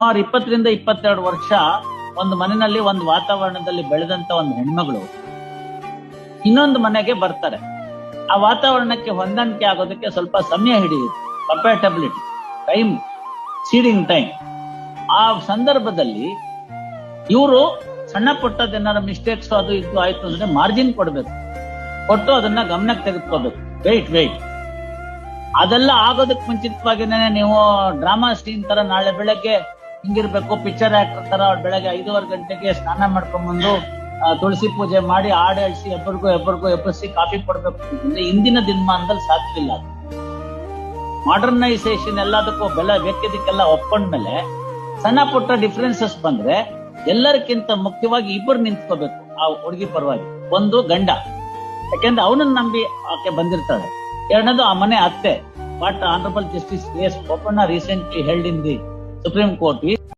ಸುಮಾರು ಇಪ್ಪತ್ತರಿಂದ ಇಪ್ಪತ್ತೆರಡು ವರ್ಷ ಒಂದು ಮನೆಯಲ್ಲಿ ಒಂದು ವಾತಾವರಣದಲ್ಲಿ ಬೆಳೆದಂತ ಒಂದು ಹೆಣ್ಮಗಳು. ಇನ್ನೊಂದು ಮನೆಗೆ ಬರ್ತಾರೆ. ಆ ವಾತಾವರಣಕ್ಕೆ ಹೊಂದಾಣಿಕೆ ಆಗೋದಕ್ಕೆ ಸ್ವಲ್ಪ ಸಮಯ ಹಿಡಿಯುತ್ತೆ. ಕಂಪೇಟಬಿಲಿಟಿ ಟೈಮ್ ಸೀಡಿಂಗ್ ಟೈಮ್ ಆ ಸಂದರ್ಭದಲ್ಲಿ ಇವರು ಸಣ್ಣ ಪುಟ್ಟದೇನಾರ ಮಿಸ್ಟೇಕ್ಸ್ ಅದು ಇದು ಆಯ್ತು ಅಂದ್ರೆ ಮಾರ್ಜಿನ್ ಕೊಡ್ಬೇಕು. ಕೊಟ್ಟು ಅದನ್ನ ಗಮನಕ್ಕೆ ತೆಗೆದುಕೋಬೇಕು. ವೆಯ್ಟ್ ವೆಯ್ಟ್ ಅದೆಲ್ಲ ಆಗೋದಕ್ಕೆ ಮುಂಚಿತವಾಗಿನೇ ನೀವು ಡ್ರಾಮಾ ಸ್ಟೀನ್ ತರ ನಾಳೆ ಬೆಳಗ್ಗೆ ಹಿಂಗಿರ್ಬೇಕು ಪಿಕ್ಚರ್ ಆಕ್ಟರ್ ತರ ಬೆಳಗ್ಗೆ ಐದೂವರೆ ಗಂಟೆಗೆ ಸ್ನಾನ ಮಾಡ್ಕೊಂಡ್ಬಂದು ಬಂದು ತುಳಸಿ ಪೂಜೆ ಮಾಡಿ ಹಾಡು ಹೇಳ್ಸಿ ಎಬ್ಬರಿಗೂ ಎಬ್ಬರಿಗೂ ಎಬ್ಬರಿಸಿ ಕಾಫಿ ಕೊಡ್ಬೇಕು. ಅಂತಂದ್ರೆ ಇಂದಿನ ದಿನಮಾನದಲ್ಲಿ ಸಾಧ್ಯವಿಲ್ಲ ಅದು. ಮಾಡರ್ನೈಸೇಷನ್ ಎಲ್ಲದಕ್ಕೂ ಬೆಲೆ ವ್ಯಕ್ತಿದಕ್ಕೆಲ್ಲ ಒಪ್ಕೊಂಡ್ಮೇಲೆ ಸಣ್ಣ ಪುಟ್ಟ ಡಿಫ್ರೆನ್ಸಸ್ ಬಂದ್ರೆ ಎಲ್ಲರಿಗಿಂತ ಮುಖ್ಯವಾಗಿ ಇಬ್ಬರು ನಿಂತ್ಕೋಬೇಕು, ಆ ಹುಡುಗಿ ಪರವಾಗಿ. ಒಂದು ಗಂಡ. ಯಾಕೆಂದ್ರೆ ಅವನನ್ನ ನಂಬಿ ಆಕೆ ಬಂದಿರ್ತಾಳೆ. ಎರಡನೇದು ಆ ಮನೆ ಅತ್ತೆ. But honourable justice S Bopanna recently held the Supreme Court की